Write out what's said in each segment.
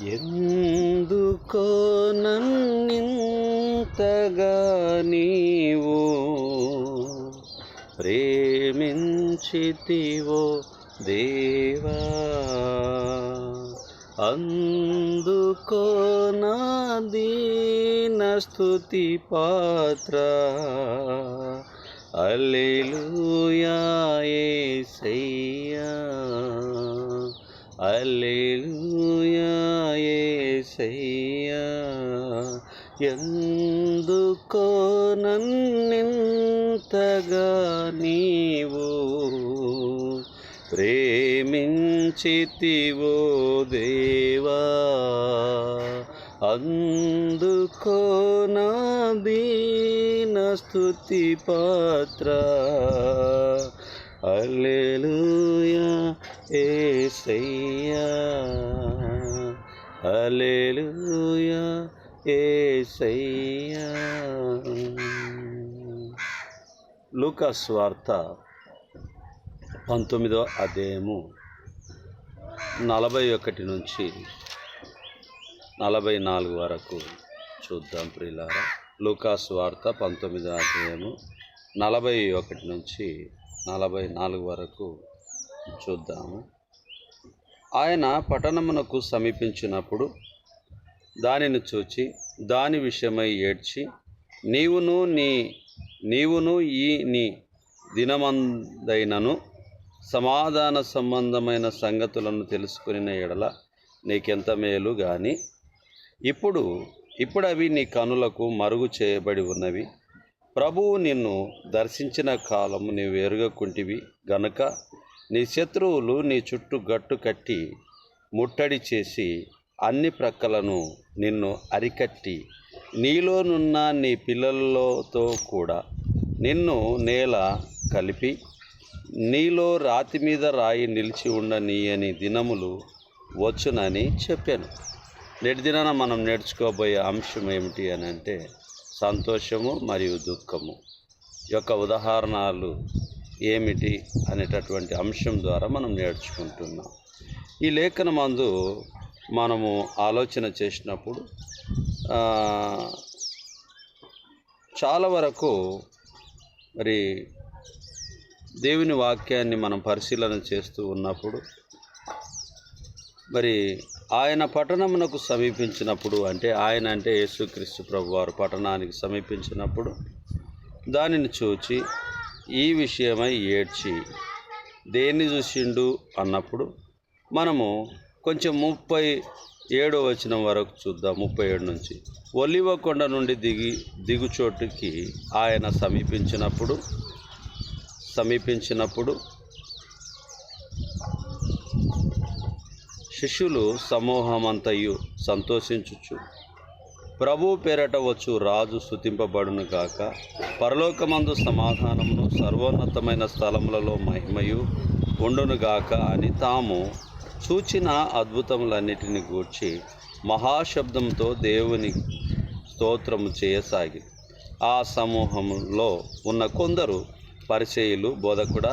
ఎందుకో నన్నింతగా నీవు ప్రేమించితివో దేవా? అందుకో నా దీన స్తుతి పాత్ర. అల్లెలూయా యేసయ్యా అల్లెలూయా ఎందుకో నన్నింతగా నీవు ప్రేమించితివో దేవా. అందుకో నా దీన స్థుతి పాత్ర. అల్లెలుయా ఏసయ్యా అల్లెలూయా ఏసయ్యా. లూకాస్ వార్త పంతొమ్మిదో అధ్యాయము నలభై ఒకటి నుంచి నలభై నాలుగు వరకు చూద్దాం ప్రియులారా. లూకాస్ వార్త పంతొమ్మిదో అధ్యాయము నలభై ఒకటి నుంచి నలభై నాలుగు వరకు చూద్దాము. ఆయన పట్టణమునకు సమీపించినప్పుడు దానిని చూచి దాని విషయమై ఏడ్చి నీవును నీ నీవును ఈ నీ దినమందైనను సమాధాన సంబంధమైన సంగతులను తెలుసుకుని ఎడల నీకెంత మేలు కానీ ఇప్పుడు ఇప్పుడు అవి నీ కనులకు మరుగు చేయబడి ఉన్నవి. ప్రభువు నిన్ను దర్శించిన కాలము నీవు ఎరుగకుంటివి గనుక నీ శత్రువులు నీ చుట్టూ గట్టు కట్టి ముట్టడి చేసి అన్ని ప్రక్కలను నిన్ను అరికట్టి నీలోనున్న నీ పిల్లలతో కూడా నిన్ను నేల కలిపి నీలో రాతి మీద రాయి నిలిచి ఉండనీయని దినములు వచ్చునని చెప్పాను. నేటి దినాన మనం నేర్చుకోబోయే అంశం ఏమిటి అని అంటే సంతోషము మరియు దుఃఖము. యొక్క ఉదాహరణలు ఏమిటి అనేటటువంటి అంశం ద్వారా మనం నేర్చుకుంటున్నాం. ఈ లేఖన మందు మనము ఆలోచన చేసినప్పుడు చాలా వరకు మరి దేవుని వాక్యాన్ని మనం పరిశీలన చేస్తూ ఉన్నప్పుడు మరి ఆయన పట్టణమునకు సమీపించినప్పుడు అంటే ఆయన అంటే యేసుక్రీస్తు ప్రభు వారు పట్టణానికి సమీపించినప్పుడు దానిని చూచి ఈ విషయమై ఏడ్చి దేన్ని చూసిండు అన్నప్పుడు మనము కొంచెం ముప్పై ఏడో వచనం వరకు చూద్దాం ముప్పై ఏడు నుంచి. ఒలివ కొండ నుండి దిగి దిగుచోటుకి ఆయన సమీపించినప్పుడు సమీపించినప్పుడు శిష్యులు సమూహమంతయు సంతోషించుచు ప్రభు పేరట వచ్చు రాజు స్థుతింపబడును గాక. పరలోకమందు సమాధానమును సర్వోన్నతమైన స్థలములలో మహిమయు ఉండును గాక అని తాము చూచిన అద్భుతములన్నిటిని గూర్చి మహాశబ్దంతో దేవుని స్తోత్రము చేయసాగి. ఆ సమూహంలో ఉన్న కొందరు పరిచయులు బోధకుడ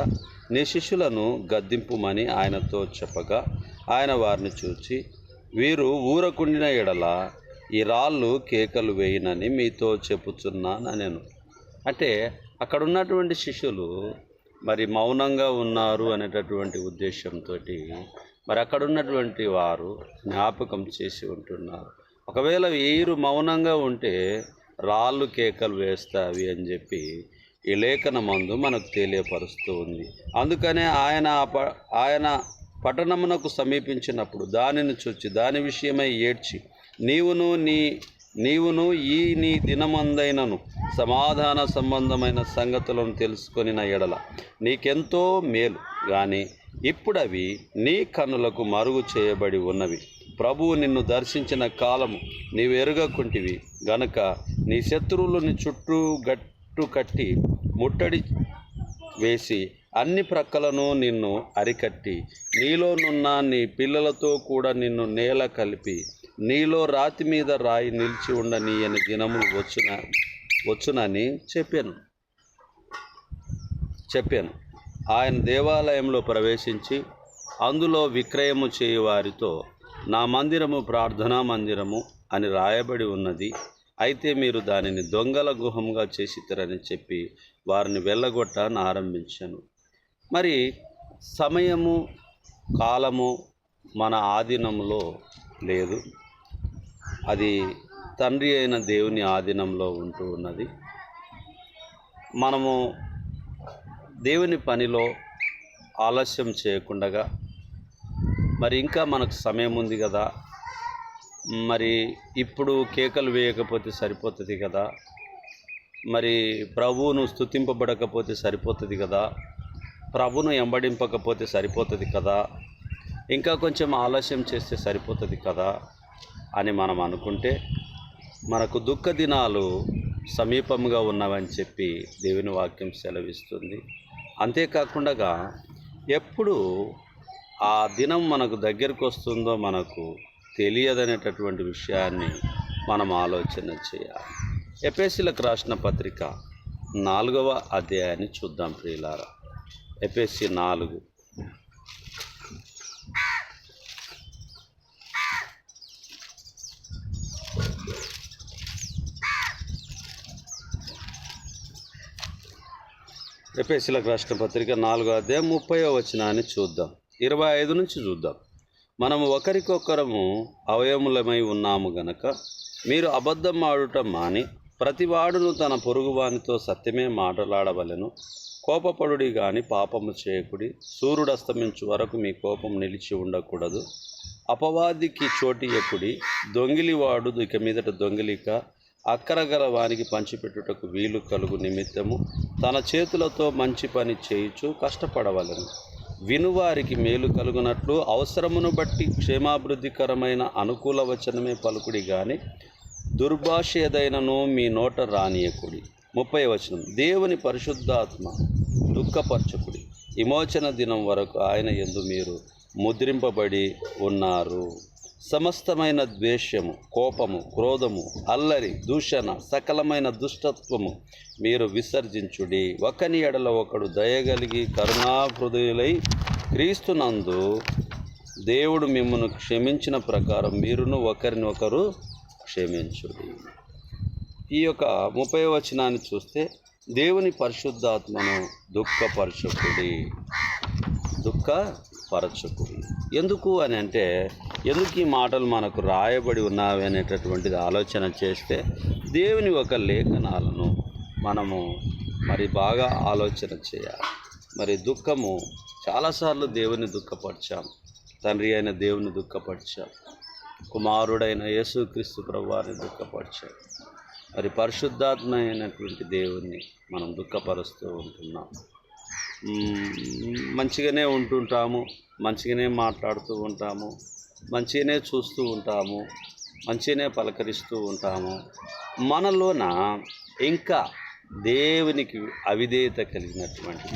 నీ శిష్యులను గద్దింపుమని ఆయనతో చెప్పగా ఆయన వారిని చూచి వీరు ఊరకుండిన ఎడల ఈ రాళ్ళు కేకలు వేయనని మీతో చెప్పుచున్నాను నేను అంటే అక్కడ ఉన్నటువంటి శిష్యులు మరి మౌనంగా ఉన్నారు అనేటటువంటి ఉద్దేశంతో మరి అక్కడ ఉన్నటువంటి వారు జ్ఞాపకం చేసి ఉంటున్నారు. ఒకవేళ వీరు మౌనంగా ఉంటే రాళ్ళు కేకలు వేస్తావి అని చెప్పి ఈ లేఖన మందు మనకు తెలియపరుస్తూ ఉంది. అందుకనే ఆయన ఆయన పట్టణమునకు సమీపించినప్పుడు దానిని చూచి దాని విషయమై ఏడ్చి నీవును నీ నీవును ఈ నీ దినమందైనను సమాధాన సంబంధమైన సంగతులను తెలుసుకొని నా ఎడల. నీకెంతో మేలు కానీ ఇప్పుడవి నీ కన్నులకు మరుగు చేయబడి ఉన్నవి. ప్రభువు నిన్ను దర్శించిన కాలము నీవు ఎరుగకుంటివి గనుక నీ శత్రువులను చుట్టూ గట్టు కట్టి ముట్టడి వేసి అన్ని ప్రక్కలను నిన్ను అరికట్టి నీలోనున్న నీ పిల్లలతో కూడా నిన్ను నేల కలిపి నీలో రాతి మీద రాయి నిలిచి ఉండనీయని దినములు వచ్చున వచ్చునని చెప్పాను. చెప్పాను. ఆయన దేవాలయంలో ప్రవేశించి అందులో విక్రయము చేయు వారితో నా మందిరము ప్రార్థనా మందిరము అని రాయబడి ఉన్నది. అయితే మీరు దానిని దొంగల గుహంగా చేసిద్దరని చెప్పి వారిని వెళ్ళగొట్టని ఆరంభించాను. మరి సమయము కాలము మన ఆధీనంలో లేదు. అది తండ్రి అయిన దేవుని ఆధీనంలో ఉంటూ ఉన్నది. మనము దేవుని పనిలో ఆలస్యం చేయకుండా మరి ఇంకా మనకు సమయం ఉంది కదా మరి ఇప్పుడు కేకలు వేయకపోతే సరిపోతుంది కదా మరి ప్రభువును స్తుతింపబడకపోతే సరిపోతుంది కదా ప్రభును ఎంబడింపకపోతే సరిపోతుంది కదా ఇంకా కొంచెం ఆలస్యం చేస్తే సరిపోతుంది కదా అని మనం అనుకుంటే మనకు దుఃఖ దినాలు సమీపంగా ఉన్నవని చెప్పి దేవుని వాక్యం సెలవిస్తుంది. అంతేకాకుండా ఎప్పుడు ఆ దినం మనకు దగ్గరకు వస్తుందో మనకు తెలియదనేటటువంటి విషయాన్ని మనం ఆలోచన చేయాలి. ఎపిఎస్సీలకు రాసిన పత్రిక నాలుగవ అధ్యాయాన్ని చూద్దాం ప్రియులారా. ఎపిఎస్సి నాలుగు ఎపిఎస్సీలకు రాసిన పత్రిక నాలుగో అధ్యాయం ముప్పై వచ్చినాన్ని చూద్దాం. ఇరవై ఐదు నుంచి చూద్దాం. మనము ఒకరికొకరము అవయములమై ఉన్నాము గనక మీరు అబద్ధం ఆడుట మాని ప్రతివాడును తన పొరుగువానితో సత్యమే మాట్లాడవలెను. కోపపడుడి గాని పాపము చేయకుడి. సూర్యుడు అస్తమించు వరకు మీ కోపం నిలిచి ఉండకూడదు. అపవాదికి చోటియకుడి దొంగిలివాడు ఇక మీదట దొంగిలిక అక్కరగల వానికి పంచిపెట్టుటకు వీలు కలుగు నిమిత్తము. తన చేతులతో మంచి పని చేయుచు కష్టపడవలను. వినువారికి మేలు కలుగునట్లు అవసరమును బట్టి క్షేమాభివృద్ధికరమైన అనుకూల వచనమే పలుకుడి కానీ దుర్భాష ఏదైనను మీ నోట రానియకుడి. ముప్పై వచనం. దేవుని పరిశుద్ధాత్మ దుఃఖపరచకుడి. విమోచన దినం వరకు ఆయన ఎందు మీరు ముద్రింపబడి ఉన్నారు. సమస్తమైన ద్వేషము కోపము క్రోధము అల్లరి దూషణ సకలమైన దుష్టత్వము మీరు విసర్జించుడి. ఒకని ఎడల ఒకడు దయగలిగి కరుణాహృదయులై క్రీస్తునందు దేవుడు మిమ్మల్ని క్షమించిన ప్రకారం మీరును ఒకరిని ఒకరు క్షమించుడి. ఈ యొక్క ముప్పై వచనాన్ని చూస్తే దేవుని పరిశుద్ధాత్మను దుఃఖపరచకుడి దుఃఖపరచకుడి ఎందుకు అని అంటే ఎందుకు ఈ మాటలు మనకు రాయబడి ఉన్నావి అనేటటువంటిది ఆలోచన చేస్తే దేవుని ఒక లేఖనాలను మనము మరి బాగా ఆలోచన చేయాలి. మరి దుఃఖము చాలాసార్లు దేవుని దుఃఖపరిచాం తండ్రి అయిన దేవుని దుఃఖపరిచాం కుమారుడైన యేసుక్రీస్తు ప్రభువారిని దుఃఖపరిచాం. మరి పరిశుద్ధాత్మ అయినటువంటి దేవుణ్ణి మనం దుఃఖపరుస్తూ ఉంటున్నాం. మంచిగానే ఉంటుంటాము మంచిగానే మాట్లాడుతూ ఉంటాము మంచిగానే చూస్తూ ఉంటాము మంచిగానే పలకరిస్తూ ఉంటాము. మనలోన ఇంకా దేవునికి అవిధేయత కలిగినటువంటి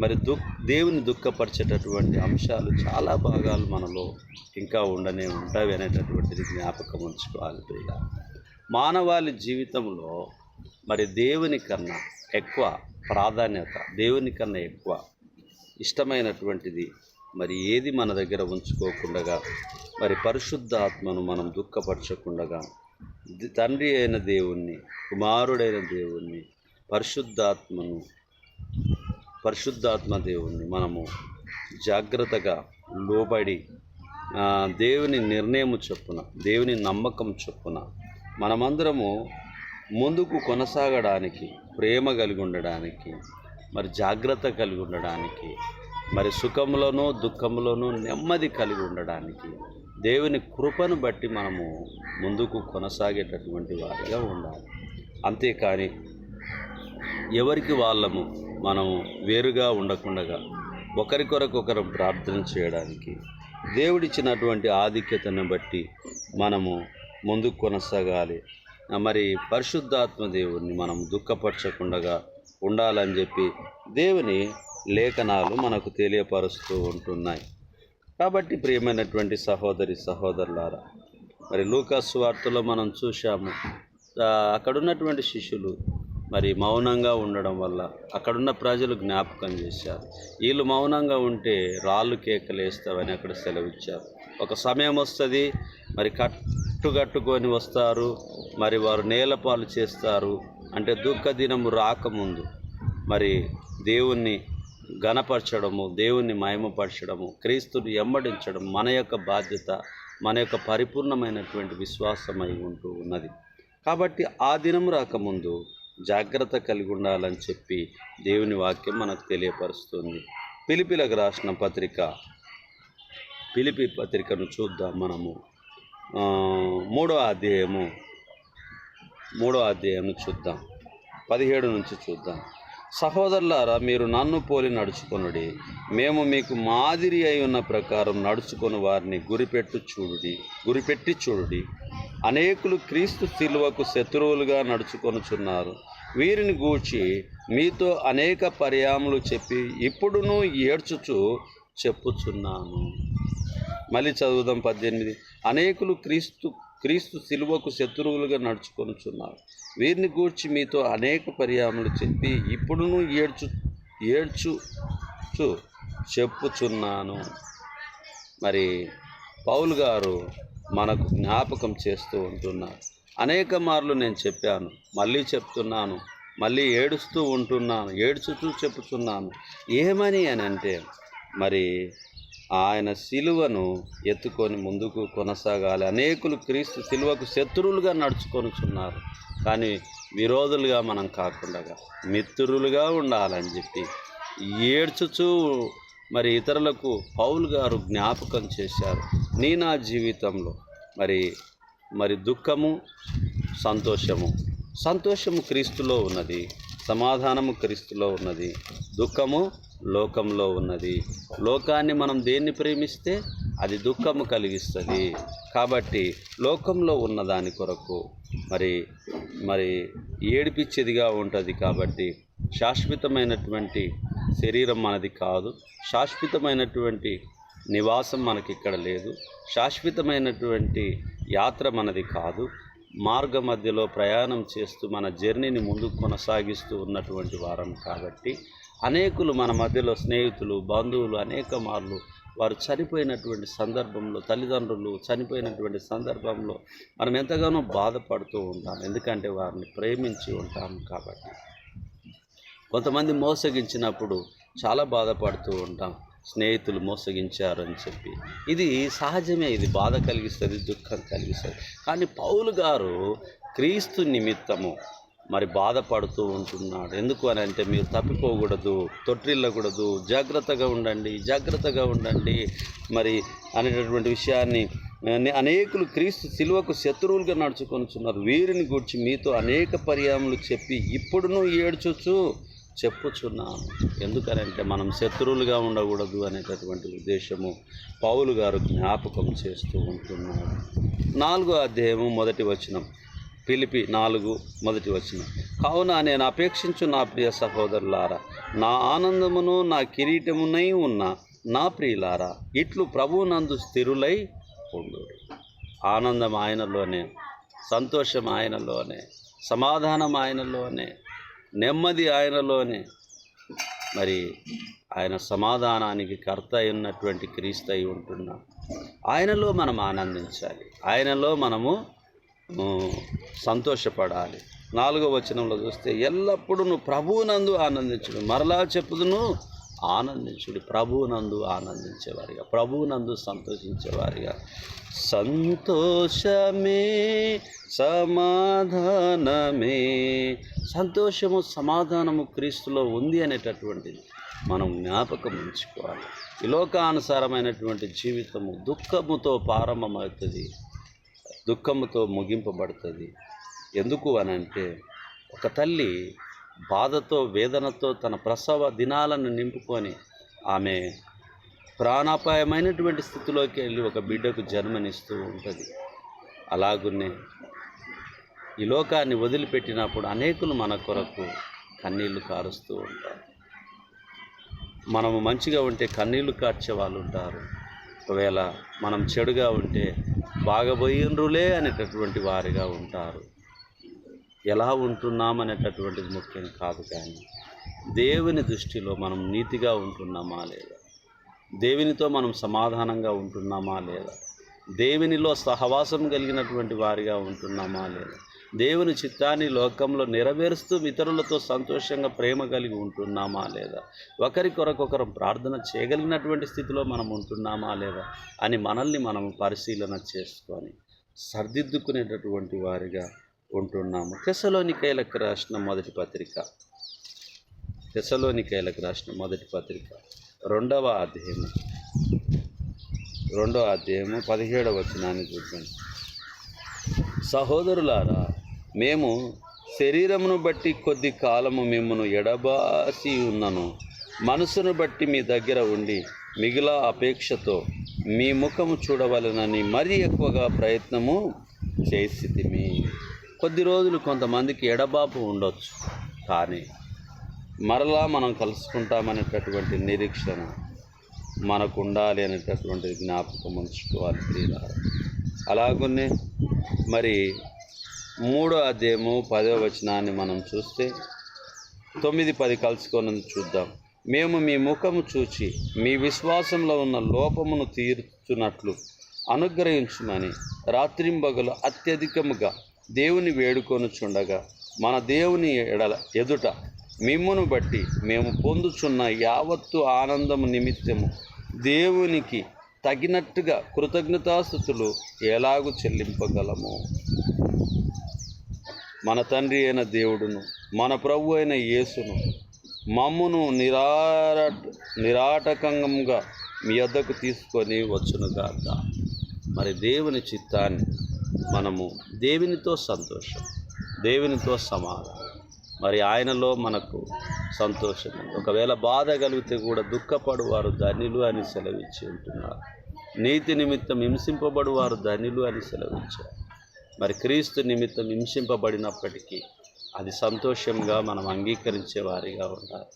మరి దు దేవుని దుఃఖపరిచేటటువంటి అంశాలు చాలా భాగాలు మనలో ఇంకా ఉండనే ఉంటాయి అనేటటువంటిది జ్ఞాపకం ఉంచుకోవాలి ప్రియ మానవాళి జీవితంలో మరి దేవుని కన్నా ఎక్కువ ప్రాధాన్యత దేవుని కన్నా ఎక్కువ ఇష్టమైనటువంటిది మరి ఏది మన దగ్గర ఉంచుకోకుండా మరి పరిశుద్ధ ఆత్మను మనం దుఃఖపరచకుండగా తండ్రి అయిన దేవుణ్ణి కుమారుడైన దేవుణ్ణి పరిశుద్ధాత్మను పరిశుద్ధాత్మ దేవుణ్ణి మనము జాగ్రత్తగా లోబడి దేవుని నిర్ణయము చొప్పున దేవుని నమ్మకం చొప్పున మనమందరము ముందుకు కొనసాగడానికి ప్రేమ కలిగి ఉండడానికి మరి జాగ్రత్త కలిగి ఉండడానికి మరి సుఖంలోనూ దుఃఖంలోనూ నెమ్మది కలిగి ఉండడానికి దేవుని కృపను బట్టి మనము ముందుకు కొనసాగేటటువంటి వారిగా ఉండాలి. అంతేకాని ఎవరికి వాళ్ళము మనము వేరుగా ఉండకుండగా ఒకరికొరకొకరు ప్రార్థన చేయడానికి దేవుడిచ్చినటువంటి ఆధిక్యతను బట్టి మనము ముందుకు కొనసాగాలి. మరి పరిశుద్ధాత్మ దేవుణ్ణి మనం దుఃఖపరచకుండగా ఉండాలని చెప్పి దేవుని లేఖనాలు మనకు తెలియపరుస్తూ ఉంటున్నాయి. కాబట్టి ప్రియమైనటువంటి సహోదరి సహోదరులారా మరి లూకాస్ వార్తలో మనం చూశాము అక్కడున్నటువంటి శిష్యులు మరి మౌనంగా ఉండడం వల్ల అక్కడున్న ప్రజలు జ్ఞాపకం చేశారు. వీళ్ళు మౌనంగా ఉంటే రాళ్ళు కేకలేస్తావని అక్కడ సెలవిచ్చారు. ఒక సమయం వస్తుంది మరి కట్టుకట్టుకొని వస్తారు మరి వారు నేలపాలు చేస్తారు అంటే దుఃఖ దినము రాకముందు మరి దేవుణ్ణి ఘనపరచడము దేవుణ్ణి మయమపరచడము క్రీస్తుని ఎమ్మడించడం మన యొక్క బాధ్యత మన యొక్క పరిపూర్ణమైనటువంటి విశ్వాసమై ఉంటూ ఉన్నది. కాబట్టి ఆ దినం రాకముందు జాగ్రత్త కలిగి ఉండాలని చెప్పి దేవుని వాక్యం మనకు తెలియపరుస్తుంది. పిలిపిలకు రాసిన పత్రిక పిలిపి పత్రికను చూద్దాం మనము. మూడో అధ్యాయము మూడో అధ్యాయం చూద్దాం. పదిహేడు నుంచి చూద్దాం. సహోదరులారా మీరు నన్ను పోలి నడుచుకొనుడి. మేము మీకు మాదిరి అయి ఉన్న ప్రకారం నడుచుకొని వారిని గురిపెట్టు చూడుడి గురిపెట్టి చూడుడి. అనేకులు క్రీస్తు శిలువకు శత్రువులుగా నడుచుకొనుచున్నారు. వీరిని గూర్చి మీతో అనేక పర్యాములు చెప్పి ఇప్పుడును ఏడ్చుచు చెప్పుచున్నాను. మళ్ళీ చదువుదాం పద్దెనిమిది. అనేకులు క్రీస్తు క్రీస్తు శిలువకు శత్రువులుగా నడుచుకొనుచున్నారు. వీరిని గూర్చి మీతో అనేక పర్యాములు చెప్పి ఇప్పుడును ఏడ్చు ఏడ్చుచు చెప్పుచున్నాను. మరి పౌలు గారు మనకు జ్ఞాపకం చేస్తూ ఉంటున్నారు. అనేక మార్లు నేను చెప్పాను మళ్ళీ చెప్తున్నాను మళ్ళీ ఏడుస్తూ ఉంటున్నాను ఏడ్చుతూ చెప్పుచున్నాను. ఏమని అని అంటే మరి ఆయన సిలువను ఎత్తుకొని ముందుకు కొనసాగాలి. అనేకులు క్రీస్తు సిలువకు శత్రువులుగా నడుచుకొనుచున్నారు. కానీ విరోధులుగా మనం కాకుండా మిత్రులుగా ఉండాలని చెప్పి ఏడ్చుచూ మరి ఇతరులకు పౌలు గారు జ్ఞాపకం చేశారు. నీ నా జీవితంలో మరి మరి దుఃఖము సంతోషము. సంతోషము క్రీస్తులో ఉన్నది సమాధానము క్రీస్తులో ఉన్నది దుఃఖము లోకంలో ఉన్నది. లోకాన్ని మనం దేన్ని ప్రేమిస్తే అది దుఃఖము కలిగిస్తుంది. కాబట్టి లోకంలో ఉన్న దాని కొరకు మరి మరి ఏడిపించేదిగా ఉంటుంది కాబట్టి శాశ్వతమైనటువంటి శరీరం మనది కాదు. శాశ్వతమైనటువంటి నివాసం మనకి ఇక్కడ లేదు. శాశ్వతమైనటువంటి యాత్ర మనది కాదు. మార్గ మధ్యలో ప్రయాణం చేస్తూ మన జర్నీని ముందుకు కొనసాగిస్తూ ఉన్నటువంటి వారం కాబట్టి అనేకులు మన మధ్యలో స్నేహితులు బంధువులు అనేక మార్లు వారు చనిపోయినటువంటి సందర్భంలో తల్లిదండ్రులు చనిపోయినటువంటి సందర్భంలో మనం ఎంతగానో బాధపడుతూ ఉంటాం. ఎందుకంటే వారిని ప్రేమించి ఉంటాం కాబట్టి. కొంతమంది మోసగించినప్పుడు చాలా బాధపడుతూ ఉంటాం. స్నేహితులు మోసగించారని చెప్పి. ఇది సహజమే. ఇది బాధ కలిగిస్తుంది దుఃఖం కలిగిస్తుంది. కానీ పౌలు గారు క్రీస్తు నిమిత్తము మరి బాధపడుతూ ఉంటున్నాడు. ఎందుకు అని అంటే మీరు తప్పిపోకూడదు తొట్టిల్లకూడదు జాగ్రత్తగా ఉండండి జాగ్రత్తగా ఉండండి మరి అనేటటువంటి విషయాన్ని అనేకులు క్రీస్తు సిలువకు శత్రువులుగా నడుచుకొనుచున్నారు. వీరిని గురించి మీతో అనేక పర్యాములు చెప్పి ఇప్పుడును ఏడ్చుచు చెప్పుచున్నాను. ఎందుకనంటే మనం శత్రువులుగా ఉండకూడదు అనేటటువంటి ఉద్దేశము పౌలు గారు జ్ఞాపకం చేస్తూ ఉంటున్నారు నాలుగో అధ్యాయము మొదటి వచనం. పిలిపి నాలుగు మొదటి వచ్చిన కావున నేను అపేక్షించు నా ప్రియ సహోదరులారా నా ఆనందమును నా కిరీటమునై ఉన్న నా ప్రియులారా ఇట్లు ప్రభువునందు స్థిరులై ఉండు. ఆనందం ఆయనలోనే సంతోషం ఆయనలోనే సమాధానం ఆయనలోనే నెమ్మది ఆయనలోనే. మరి ఆయన సమాధానానికి కర్త అయినటువంటి క్రీస్తు అయి ఉంటున్నాం. ఆయనలో మనం ఆనందించాలి. ఆయనలో మనము సంతోషపడాలి. నాలుగో వచనంలో చూస్తే ఎల్లప్పుడూ నువ్వు ప్రభువునందు ఆనందించుడు. మరలా చెప్పుదును ఆనందించుడు. ప్రభువునందు ఆనందించేవారిగా ప్రభువునందు సంతోషించేవారిగా. సంతోషమే సమాధానమే. సంతోషము సమాధానము క్రీస్తులో ఉంది అనేటటువంటిది మనం జ్ఞాపకం ఉంచుకోవాలి. ఈ లోకానుసారమైనటువంటి జీవితము దుఃఖముతో ప్రారంభమవుతుంది. దుఃఖముతో ముగింపబడుతుంది. ఎందుకు అని అంటే ఒక తల్లి బాధతో వేదనతో తన ప్రసవ దినాలను నింపుకొని ఆమె ప్రాణాపాయమైనటువంటి స్థితిలోకి వెళ్ళి ఒక బిడ్డకు జన్మనిస్తూ ఉంటుంది. అలాగునే ఈ లోకాన్ని వదిలిపెట్టినప్పుడు అనేకులు మన కొరకు కన్నీళ్ళు కారుస్తూ ఉంటారు. మనము మంచిగా ఉంటే కన్నీళ్ళు కార్చే వాళ్ళు ఉంటారు. ఒకవేళ మనం చెడుగా ఉంటే బాగబోయినరులే అనేటటువంటి వారిగా ఉంటారు. ఎలా ఉంటున్నాం అనేటటువంటిది ముఖ్యం కాదు కానీ దేవుని దృష్టిలో మనం నీతిగా ఉంటున్నామా లేదా? దేవునితో మనం సమాధానంగా ఉంటున్నామా లేదా? దేవునిలో సహవాసం కలిగినటువంటి వారిగా ఉంటున్నామా లేదా? దేవుని చిత్తాన్ని లోకంలో నెరవేరుస్తూ ఇతరులతో సంతోషంగా ప్రేమ కలిగి ఉంటున్నామా లేదా? ఒకరి కొరకొకరు ప్రార్థన చేయగలిగినటువంటి స్థితిలో మనం ఉంటున్నామా లేదా అని మనల్ని మనం పరిశీలన చేసుకొని సర్దిద్దుకునేటటువంటి వారిగా ఉంటున్నాము. తెసలోనికైలకు రాసిన మొదటి పత్రిక. తెసలోనికైలకు రాసిన మొదటి పత్రిక. రెండవ అధ్యాయము. రెండవ అధ్యాయము పదిహేడవ వచనాన్ని చూద్దాం. సహోదరులారా మేము శరీరమును బట్టి కొద్ది కాలము మిమ్మను ఎడబాసి ఉన్నను. మనసును బట్టి మీ దగ్గర ఉండి మిగిలా అపేక్షతో మీ ముఖము చూడవలనని మరీ ఎక్కువగా ప్రయత్నము చేసితిమి. కొద్ది రోజులు కొంతమందికి ఎడబాపు ఉండొచ్చు. కానీ మరలా మనం కలుసుకుంటామనేటటువంటి నిరీక్షణ మనకు ఉండాలి అనేటటువంటి జ్ఞాపకం ఉంచుకోవాలి అలాగనే మరి మూడో అధ్యాయము పదో వచనాన్ని మనం చూస్తే తొమ్మిది పది కలుసుకొని చూద్దాం. మేము మీ ముఖము చూచి మీ విశ్వాసంలో ఉన్న లోపమును తీర్చున్నట్లు అనుగ్రహించమని రాత్రింబగలు అత్యధికముగా దేవుని వేడుకొనుచుండగా మన దేవుని ఎడల ఎదుట మిమ్మును బట్టి మేము పొందుచున్న యావత్తు ఆనందము నిమిత్తము దేవునికి తగినట్టుగా కృతజ్ఞతాస్థుతులు ఎలాగూ చెల్లింపగలము? మన తండ్రి అయిన దేవుడును మన ప్రభు అయిన యేసును మమ్మును నిరాట నిరాటకంగా మీ వద్దకు తీసుకొని వచ్చును కాక మరి దేవుని చిత్తాన్ని మనము దేవునితో సంతోషం దేవునితో సమాధానం. మరి ఆయనలో మనకు సంతోషం ఒకవేళ బాధ కలిగితే కూడా దుఃఖపడు వారు ధన్యులు అని సెలవిచ్చి ఉంటున్నారు. నీతి నిమిత్తం హింసింపబడు వారు ధన్యులు అని సెలవిచ్చారు. మరి క్రీస్తు నిమిత్తం హింసింపబడినప్పటికీ అది సంతోషంగా మనం అంగీకరించే వారిగా ఉండాలి.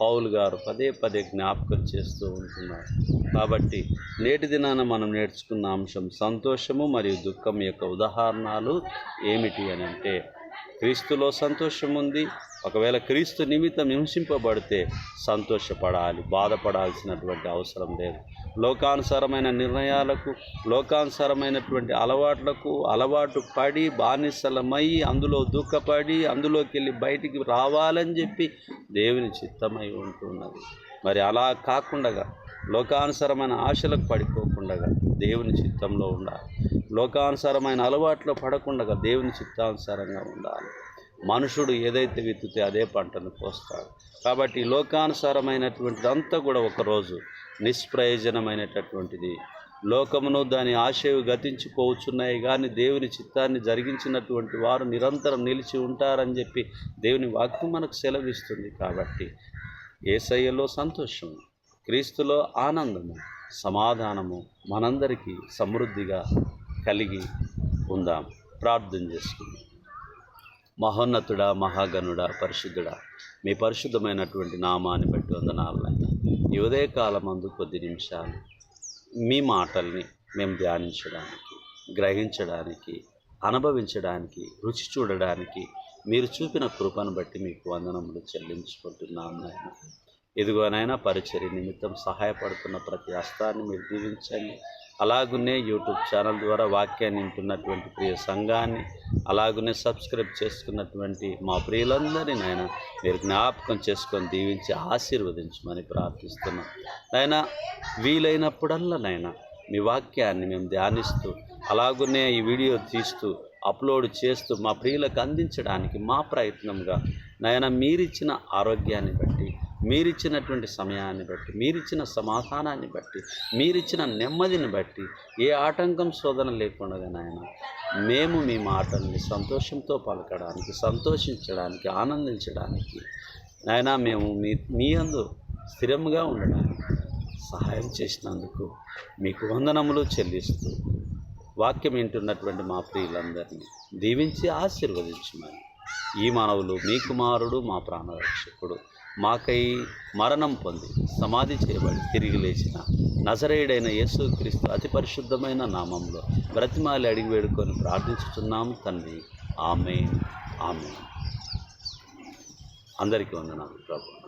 పౌలు గారు పదే పదే జ్ఞాపకం చేస్తూ ఉంటున్నారు. కాబట్టి నేటి దినాన మనం నేర్చుకున్న అంశం సంతోషము మరియు దుఃఖం యొక్క ఉదాహరణలు ఏమిటి అని అంటే క్రీస్తులో సంతోషం ఉంది. ఒకవేళ క్రీస్తు నిమిత్తం హింసింపబడితే సంతోషపడాలి బాధపడాల్సినటువంటి అవసరం లేదు. లోకానుసారమైన నిర్ణయాలకు లోకానుసారమైనటువంటి అలవాట్లకు అలవాటు పడి బానిసలమై అందులో దుఃఖపడి అందులోకి వెళ్ళి బయటికి రావాలని చెప్పి దేవుని చిత్తమై ఉంటున్నది. మరి అలా కాకుండా లోకానుసారమైన ఆశలకు పడిపోకుండా దేవుని చిత్తంలో ఉండాలి. లోకానుసారమైన అలవాట్లో పడకుండా దేవుని చిత్తానుసారంగా ఉండాలి. మనుషుడు ఏదైతే విత్తితే అదే పంటను కోస్తాడు కాబట్టి లోకానుసారమైనటువంటిది అంతా కూడా ఒకరోజు నిష్ప్రయోజనమైనటటువంటిది. లోకమును దాని ఆశయు గతించిపోవచ్చున్నాయి కానీ దేవుని చిత్తాన్ని జరిగించినటువంటి వారు నిరంతరం నిలిచి ఉంటారని చెప్పి దేవుని వాక్యం మనకు సెలవిస్తుంది కాబట్టి ఏసయ్యలో సంతోషం క్రీస్తులో ఆనందము సమాధానము మనందరికీ సమృద్ధిగా కలిగి ఉందాం. ప్రార్థన చేసుకుందాం. మహోన్నతుడా మహాగణుడా పరిశుద్ధుడా మీ పరిశుద్ధమైనటువంటి నామాన్ని బట్టి వందనాలైనా ఈ ఉదయకాలమందు కొద్ది నిమిషాలు మీ మాటల్ని మేము ధ్యానించడానికి గ్రహించడానికి అనుభవించడానికి రుచి చూడడానికి మీరు చూపిన కృపను బట్టి మీకు వందనములు చెల్లించుకుంటున్నాం నాయన. ఇదిగోనైనా పరిచర్య నిమిత్తం సహాయపడుతున్న ప్రతి హస్తాన్ని మీరు దీవించండి. అలాగనే యూట్యూబ్ ఛానల్ ద్వారా వాక్యాన్ని వింటున్నటువంటి ప్రియ సంఘాన్ని అలాగునే సబ్స్క్రైబ్ చేసుకున్నటువంటి మా ప్రియులందరినీ నాయన మీరు జ్ఞాపకం చేసుకొని దీవించి ఆశీర్వదించమని ప్రార్థిస్తున్నాం. నాయన వీలైనప్పుడల్లా నాయన మీ వాక్యాన్ని మేము ధ్యానిస్తూ అలాగనే ఈ వీడియో తీస్తూ అప్లోడ్ చేస్తూ మా ప్రియులకు అందించడానికి మా ప్రయత్నంగా నాయన మీరిచ్చిన ఆరోగ్యాన్ని బట్టి మీరిచ్చినటువంటి సమయాన్ని బట్టి మీరిచ్చిన సమాధానాన్ని బట్టి మీరిచ్చిన నెమ్మదిని బట్టి ఏ ఆటంకం శోధన లేకుండా నాయన మేము మీ మాటల్ని సంతోషంతో పలకడానికి సంతోషించడానికి ఆనందించడానికి నాయన మేము మీ మీ అందు స్థిరంగా ఉండడానికి సహాయం చేసినందుకు మీకు వందనములు చెల్లిస్తూ వాక్యం వింటున్నటువంటి మా ప్రియులందరినీ దీవించి ఆశీర్వదించమని ఈ మానవులు మీ కుమారుడు మా ప్రాణరక్షకుడు మాకై మరణం పొంది సమాధి చేయబడి తిరిగి లేచిన నజరేయుడైన యేసుక్రీస్తు అతి పరిశుద్ధమైన నామంలో బ్రతిమాలి అడిగి వేడుకొని ప్రార్థించుతున్నాము తండ్రి. ఆమె ఆమె అందరికీ వందనాలు ప్రభు.